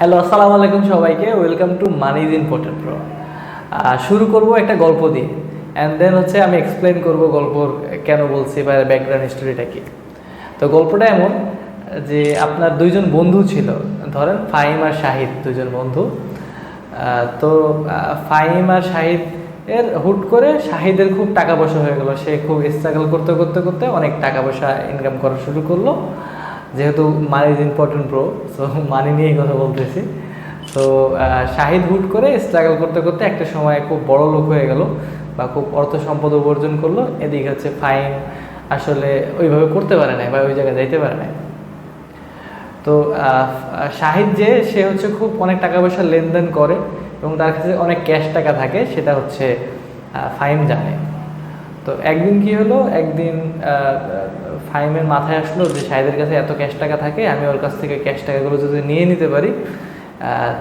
Hello আসসালামু আলাইকুম সবাইকে। Welcome to money's important pro শুরু করব একটা গল্প দিয়ে। অ্যান্ড দেন হচ্ছে আমি এক্সপ্লেন করব গল্পর কেন বলছি বা ব্যাকগ্রাউন্ড স্টোরিটা কি। তো গল্পটা এমন যে আপনার দুইজন বন্ধু ছিল। ধরেন ফাহিম আর শাহিদ দুজন বন্ধু। তো ফাহিম আর শাহিদ এর হুট করে শাহিদের খুব টাকা পয়সা হয়ে গেল। সে খুব স্ট্রাগল করতে করতে করতে অনেক টাকা পয়সা ইনকাম করা শুরু করল। যেহেতু money is important pro so money নিয়েই কথা বলতেছি। তো শাহিদ হুট করে স্ট্রাগল করতে করতে একটা সময় খুব বড় লোক হয়ে গেল বা খুব অর্থ সম্পদ উপার্জন করল। এদিকে হচ্ছে ফাইন আসলে ওইভাবে করতে পারে নাই বা ওই জায়গায় যাইতে পারে নাই। তো শাহিদ যে, সে হচ্ছে খুব অনেক টাকা পয়সা লেনদেন করে এবং তার কাছে অনেক ক্যাশ টাকা থাকে, সেটা হচ্ছে ফাহিম জানে। তো একদিন কি হলো? একদিন আহ, ফাহিমের মাথায় আসলো যে শাহিদের কাছে এত ক্যাশ টাকা থাকে আমি ওর কাছ থেকে ক্যাশ টাকাগুলো যদি নিয়ে নিতে পারি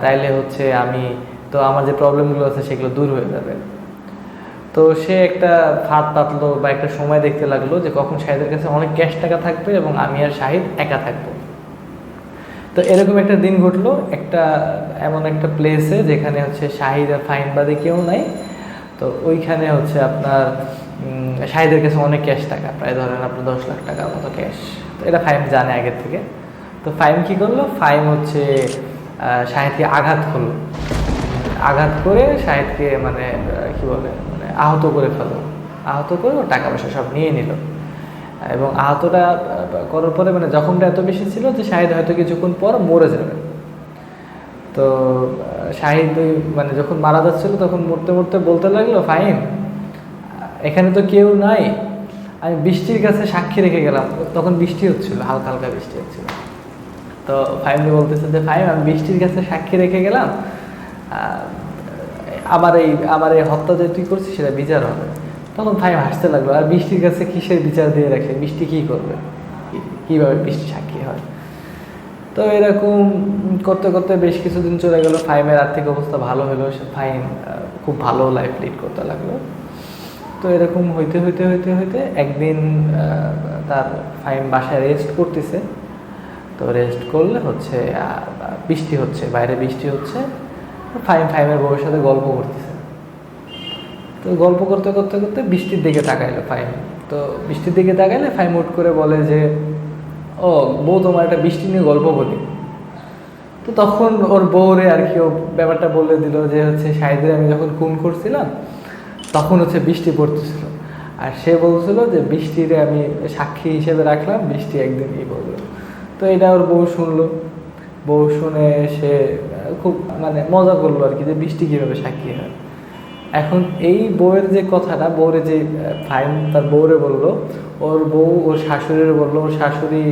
তাইলে হচ্ছে আমি তো আমার যে প্রবলেমগুলো আছে সেগুলো দূর হয়ে যাবে। তো সে একটা ফাঁদ পাতলো বা একটা সময় দেখতে লাগল যে কখন শাহিদের কাছে অনেক ক্যাশ টাকা থাকবে এবং আমি আর শাহিদ একা থাকব। তো এরকম একটা দিন ঘটলো একটা এমন একটা প্লেসে যেখানে হচ্ছে শাহিদ আর ফাইন বাদে কেউ নাই। তো ওইখানে হচ্ছে আপনার শাহিদের কাছে অনেক ক্যাশ টাকা প্রায় ধরেন আপনার দশ লাখ টাকার মতো ক্যাশ তো এটা ফাইম জানে আগের থেকে। তো ফাইম কি করল? ফাইম হচ্ছে আহ, শাহিদকে আঘাত করল। আঘাত করে শাহিদকে মানে কি বলে মানে আহত করে ফেলো আহত করে টাকা পয়সা সব নিয়ে নিল। এবং আহতটা করার পরে মানে জখমটা এত বেশি ছিল যে শাহিদ হয়তো কিছুক্ষণ পর মরে যাবে। তো শাহিদ মানে যখন মারা যাচ্ছিল তখন মরতে মরতে বলতে লাগল ফাইন এখানে তো কেউ নাই। আমি বৃষ্টির কাছে সাক্ষী রেখে গেলাম। তখন বৃষ্টি হচ্ছিল, হালকা হালকা বৃষ্টি হচ্ছিল। তো ফাইমলি বলতেছে যে ফাইম আমি বৃষ্টির কাছে সাক্ষী রেখে গেলাম। আমার এই আমার এই হত্যা যে তুই করছিস, সেটা বিচার হবে। তখন ফাইম হাসতে লাগল, আর বৃষ্টির কাছে কিসের বিচার দিয়ে রাখে? বৃষ্টি কী করবে? কীভাবে বৃষ্টি সাক্ষী হয়? তো এরকম করতে করতে বেশ কিছুদিন চলে গেল। ফাইমের আর্থিক অবস্থা ভালো হলো। সে ফাইম খুব ভালো লাইফ লিড করতে লাগল। তো এরকম হইতে হইতে হইতে হইতে একদিন তার ফাইম বাসায় রেস্ট করতেছে। তো রেস্ট করলে হচ্ছে বৃষ্টি হচ্ছে, বাইরে বৃষ্টি হচ্ছে, ফাইম, ফাইমের বউয়ের সাথে গল্প করতেছে। তো গল্প করতে করতে করতে বৃষ্টির দিকে তাকাইলো ফাইম। তো বৃষ্টির দিকে তাকাইলে ফাইম উঠ করে বলে যে, ও, বউ তোমার একটা বৃষ্টি নিয়ে গল্প বলি তো তখন ওর বউরে আর কি ও ব্যাপারটা বলে দিল যে হচ্ছে সাইদের আমি যখন খুন করছিলাম তখন হচ্ছে বৃষ্টি পড়তেছিল। আর সে বলছিল যে, বৃষ্টিরে আমি সাক্ষী হিসেবে রাখলাম, বৃষ্টি একদিন ই বলল। তো এটা ওর বউ শুনলো। বউ শুনে সে খুব মানে মজা করল আর কি যে বৃষ্টি কীভাবে সাক্ষী হয়। এখন এই বউয়ের যে কথাটা, বউরে যে ফাইন তার বউরে বলল, ওর বউ ওর শাশুড়ির বলল, ওর শাশুড়ি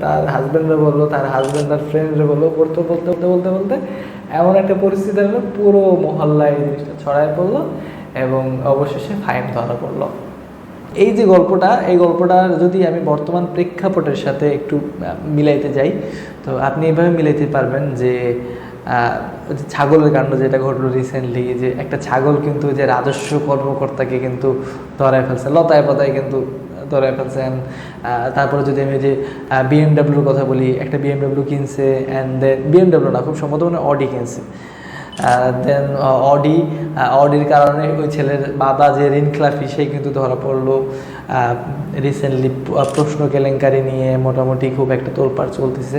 তার হাজব্যান্ডরে বলল, তার হাজব্যান্ড তার ফ্রেন্ডরে বলল, বলতে বলতে বলতে বলতে বলতে এমন একটা পরিস্থিতি হলো, পুরো মহল্লায় জিনিসটা ছড়ায় পড়ল। এবং অবশেষে ফাইন ধরা পড়ল। এই যে গল্পটা, এই গল্পটা যদি আমি বর্তমান প্রেক্ষাপটের সাথে একটু মিলাইতে যাই, তো আপনি এভাবে মিলাইতে পারবেন যে ছাগলের কাণ্ড যেটা ঘটলো রিসেন্টলি যে একটা ছাগল কিন্তু যে রাজস্ব কর্মকর্তাকে কিন্তু ধরায় ফেলছে, লতায় পতায় কিন্তু ধরায় ফেলছে তারপরে যদি আমি যে বিএমডাব্লিউর কথা বলি, একটা বিএমডাব্লিউ কিনছে অ্যান্ড দেন বিএমডাব্লিউ না, খুব সম্ভবত মানে অডি কিনছে। দেন অডি অডির কারণে ওই ছেলের বাবা যে ঋণ খেলাফি সে কিন্তু ধরা পড়ল। রিসেন্টলি প্রশ্ন কেলেঙ্কারি নিয়ে মোটামুটি খুব একটা তোলপাড় চলতেছে।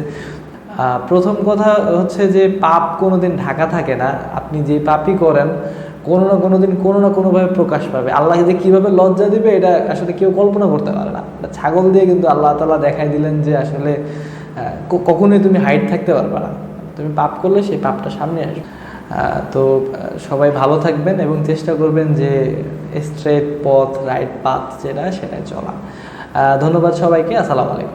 প্রথম কথা হচ্ছে যে, পাপ কোনোদিন ঢাকা থাকে না। আপনি যে পাপই করেন, কোনো না কোনো দিন কোনো না কোনোভাবে প্রকাশ পাবে। আল্লাহ যে কীভাবে লজ্জা দিবে, এটা আসলে কেউ কল্পনা করতে পারে না। ছাগল দিয়ে কিন্তু আল্লাহ তালা দেখাই দিলেন যে, আসলে কখনোই তুমি হাইট থাকতে পারবে না। তুমি পাপ করলে সেই পাপটা সামনে আসবে। তো সবাই ভালো থাকবেন এবং চেষ্টা করবেন যে স্ট্রেট পথ রাইট পাথ যেটা সেটাই চলা। ধন্যবাদ সবাইকে, আসসালামু আলাইকুম।